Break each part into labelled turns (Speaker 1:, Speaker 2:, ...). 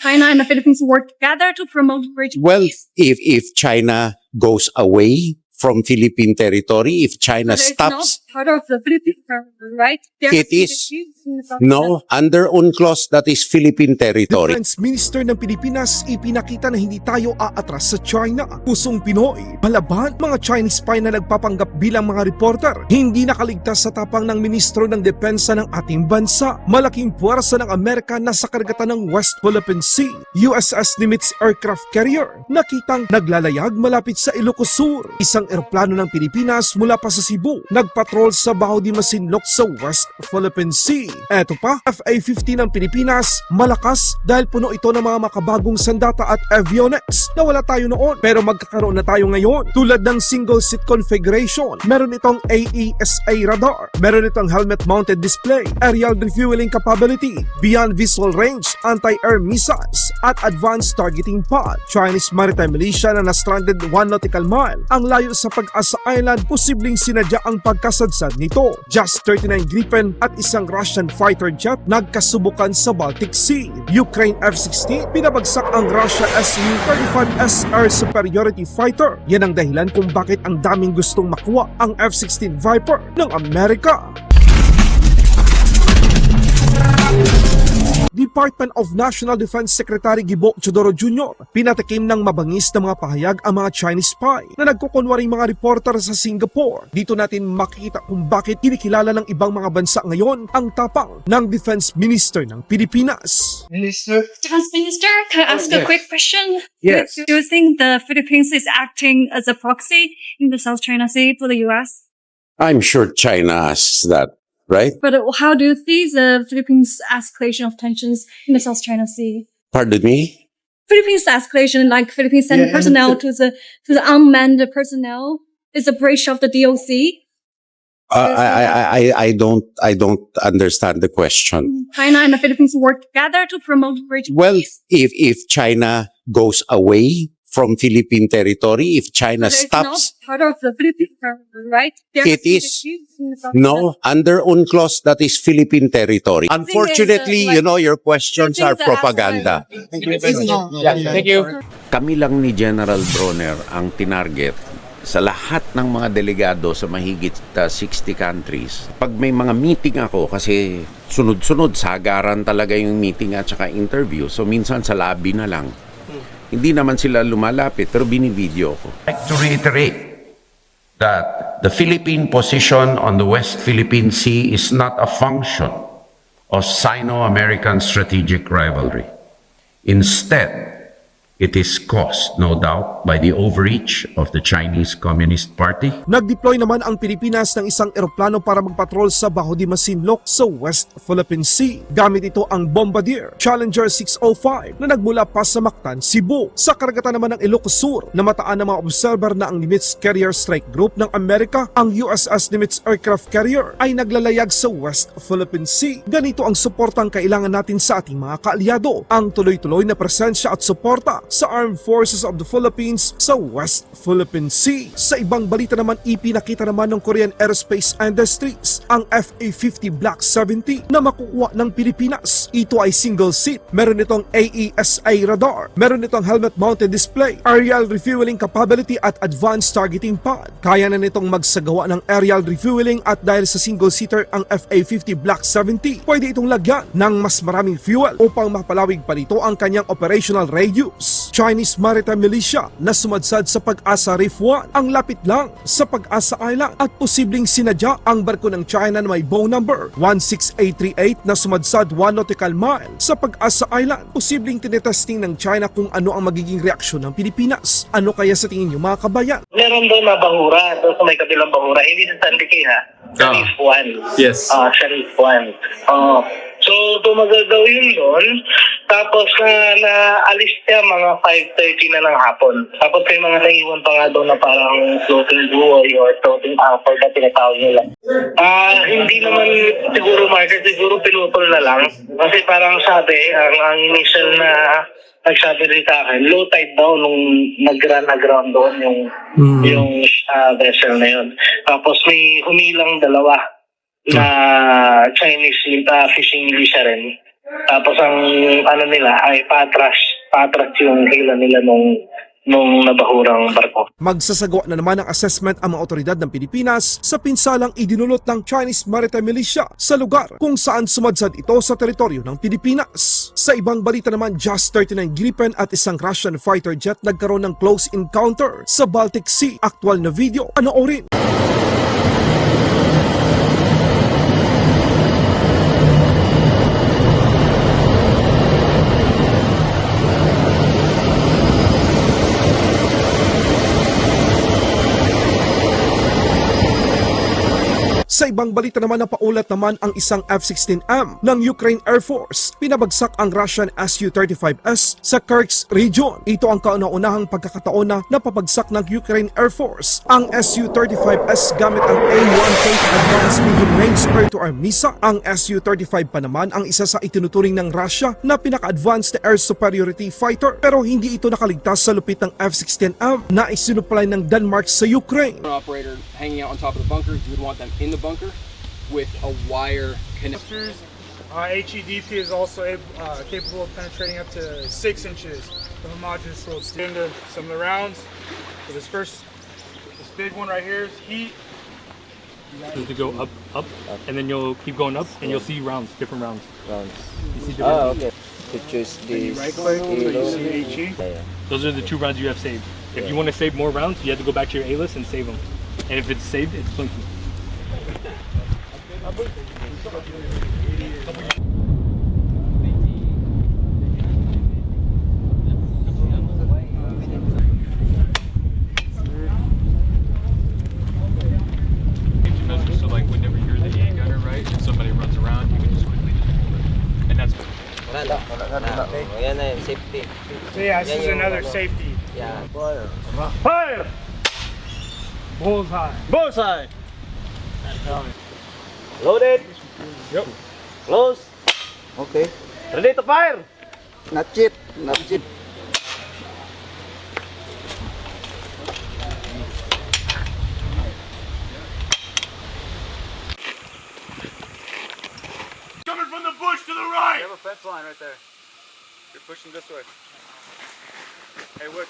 Speaker 1: China and the Philippines work together to promote regional
Speaker 2: Well,
Speaker 1: peace.
Speaker 2: if if China goes away from Philippine territory, if China
Speaker 1: But it's
Speaker 2: stops,
Speaker 1: not part of the Philippines, right? There
Speaker 2: It is.
Speaker 1: disputes in the South China
Speaker 2: no, under UNCLOS, that is Philippine territory.
Speaker 3: Defense Minister ng Pilipinas ipinakita na hindi tayo aatras sa China. Pusong Pinoy, palaban, mga Chinese spy na nagpapanggap bilang mga reporter. Hindi nakaligtas sa tapang ng Ministro ng Depensa ng ating bansa. Malaking puwersa ng Amerika na sa karagatan ng West Philippine Sea. USS Nimitz Aircraft Carrier nakitang naglalayag malapit sa Ilocos Sur. Isang eroplano ng Pilipinas mula pa sa Cebu nagpatrol sa Baho di Masinloc sa West Philippine Sea. Eto pa, FA-50 ng Pilipinas, malakas dahil puno ito ng mga makabagong sandata at avionics na wala tayo noon pero magkakaroon na tayo ngayon. Tulad ng single seat configuration, meron itong AESA radar, meron itong helmet mounted display, aerial refueling capability, beyond visual range, anti-air missiles, at advanced targeting pod. Chinese maritime militia na na-stranded 1 nautical mile ang layo sa Pag-asa Island posibleng sinadya ang pagkasadsad nito. Just 39 Gripen at isang Russian fighter jet nagkasubukan sa Baltic Sea. Ukraine F-16 pinabagsak ang Russia Su-35SR Superiority Fighter. Yan ang dahilan kung bakit ang daming gustong makuha ang F-16 Viper ng Amerika. Department of National Defense Secretary Gibo Chodoro Jr. pinatikim ng mabangis na mga pahayag ang mga Chinese spy na nagkukunwaring mga reporter sa Singapore. Dito natin makikita kung bakit kinikilala ng ibang mga bansa ngayon ang tapang ng Defense Minister ng Pilipinas.
Speaker 4: Minister?
Speaker 1: Defense Minister, can I ask
Speaker 4: Oh,
Speaker 1: a
Speaker 4: yes.
Speaker 1: quick question?
Speaker 4: Yes.
Speaker 1: Do you think the Philippines is acting as a proxy in the South China Sea for the U.S.?
Speaker 2: I'm sure China has that, right?
Speaker 1: But uh, how do you see the Philippines' escalation of tensions in the South China Sea?
Speaker 2: Pardon me?
Speaker 1: Philippines escalation, like Philippines sending
Speaker 4: Yeah,
Speaker 1: personnel
Speaker 4: the-
Speaker 1: to the to the unmanned personnel, is a breach of the DOC.
Speaker 2: Uh, I, I, I, I don't, I don't understand the question.
Speaker 1: China and the Philippines work together to promote regional
Speaker 2: Well,
Speaker 1: peace.
Speaker 2: if, if China goes away from Philippine territory, if China
Speaker 1: it's
Speaker 2: stops,
Speaker 1: not part of the Philippines, right? There
Speaker 2: It is. no, under UNCLOS, that is Philippine territory. Unfortunately,
Speaker 1: like-
Speaker 2: you know, your questions are propaganda.
Speaker 4: Thank you. Yeah, thank you.
Speaker 5: Kami lang ni General Bronner ang tinarget sa lahat ng mga delegado sa mahigit uh, 60 countries. Pag may mga meeting ako, kasi sunod-sunod, sagaran talaga yung meeting at saka interview. So minsan sa lobby na lang. Hindi naman sila lumalapit, pero binivideo ko.
Speaker 6: like to reiterate that the Philippine position on the West Philippine Sea is not a function of Sino-American strategic rivalry. Instead, it is caused, no doubt, by the overreach of the Chinese Communist Party
Speaker 3: Nag-deploy naman ang Pilipinas ng isang eroplano para magpatrol sa Baho di Masinloc sa West Philippine Sea. Gamit ito ang Bombardier Challenger 605 na nagmula pa sa Mactan, Cebu. Sa karagatan naman ng Ilocos Sur, namataan ng mga observer na ang Nimitz Carrier Strike Group ng Amerika, ang USS Nimitz Aircraft Carrier ay naglalayag sa West Philippine Sea. Ganito ang suportang kailangan natin sa ating mga kaalyado. Ang tuloy-tuloy na presensya at suporta sa Armed Forces of the Philippines sa West Philippine Sea. Sa ibang balita naman, ipinakita naman ng Korean Aerospace Industries ang FA-50 Block 70 na makukuha ng Pilipinas. Ito ay single seat. Meron itong AESA radar. Meron itong helmet-mounted display, aerial refueling capability at advanced targeting pod. Kaya na nitong magsagawa ng aerial refueling at dahil sa single-seater ang FA-50 Block 70, pwede itong lagyan ng mas maraming fuel upang mapalawig pa rito ang kanyang operational radius. Chinese Maritime Militia na sumadsad sa Pag-asa Reef 1 ang lapit lang sa Pag-asa Island at posibleng sinadya ang barko ng China na may bow number 16838 na sumadsad 1 nautical mile sa Pag-asa Island. Posibleng tinetesting ng China kung ano ang magiging reaksyon ng Pilipinas. Ano kaya sa tingin niyo mga kabayan?
Speaker 7: meron doon na bahura, doon sa may kabilang bahura, hindi sa San Lique ha, sa
Speaker 4: Ah.
Speaker 7: Reef 1.
Speaker 4: Yes.
Speaker 7: Ah, sa Reef 1. Oo. so, tumagal daw yun doon. Tapos na naalis niya mga 5.30 na ng hapon. Tapos may mga naiwan pa nga doon na parang floating buoy or floating anchor na tinatawag nila. Ah, hindi naman siguro marker, siguro pinutol na lang. Kasi parang sabi, ang, ang initial na nagsabi rin sa akin, low tide daw nung nag-run aground doon yung yung ah, vessel na yun. Tapos may humilang dalawa na Chinese uh, fishing militia rin. Tapos ang ano nila ay patras, patras yung hila nila nung nung nabahurang barko.
Speaker 3: Magsasagawa na naman ng assessment ang mga otoridad ng Pilipinas sa pinsalang idinulot ng Chinese Maritime Militia sa lugar kung saan sumadsad ito sa teritoryo ng Pilipinas. Sa ibang balita naman, Just 39 Gripen at isang Russian fighter jet nagkaroon ng close encounter sa Baltic Sea. Aktual na video, panoorin. Sa ibang balita naman na paulat naman ang isang F-16M ng Ukraine Air Force. Pinabagsak ang Russian Su-35S sa Kursk region. Ito ang kauna-unahang pagkakataon na napabagsak ng Ukraine Air Force. Ang Su-35S gamit ang A-1K Advanced Medium Range Air-to-Air Missile. Ang Su-35 pa naman ang isa sa itinuturing ng Russia na pinaka-advanced na air superiority fighter. Pero hindi ito nakaligtas sa lupit ng F-16M na isinupalay ng Denmark sa Ukraine.
Speaker 4: operator hanging out on top of the bunker, you would want them in the bunker with a wire connector.
Speaker 8: Uh, HEDP is also ab- uh, capable of penetrating up to six inches of homogeneous rolled steel. Into some of the rounds. So this first, this big one right here is heat.
Speaker 9: is to go up, up, and then you'll keep going up, and you'll see rounds, different rounds.
Speaker 10: rounds.
Speaker 9: You see different.
Speaker 10: Ah, okay. To choose
Speaker 8: You right click, so you see HE.
Speaker 10: Yeah, yeah.
Speaker 9: Those are the two rounds you have saved. If you want to save more rounds, you have to go back to your A list and save them. And if it's saved, it's blinking.
Speaker 10: Yan na yun, safety.
Speaker 8: So yeah, this is another
Speaker 10: ano.
Speaker 8: safety.
Speaker 10: Yeah.
Speaker 8: Fire! Bullseye.
Speaker 10: Bullseye! Loaded!
Speaker 8: Yep.
Speaker 10: Close! Okay. Ready to fire!
Speaker 2: Not yet, not yet.
Speaker 8: Coming from the bush to the right!
Speaker 11: You have a fence line right there. You're pushing this way. Hey, what?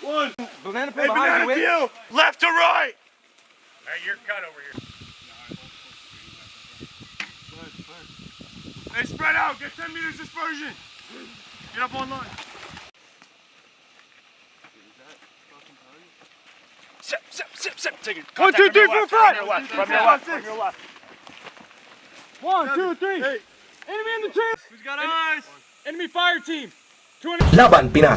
Speaker 8: One! Banana peel behind you, Left to right! Hey, you're cut over here. Hey, spread out! Get 10 meters dispersion! Get up on line. Sip, sip, sip, sip. Take it. One, two, three, four, five. From your left. From your left. From your left. One, two, three. Enemy in the tree. Who's got eyes? Enemy fire team.
Speaker 3: Laban Pinas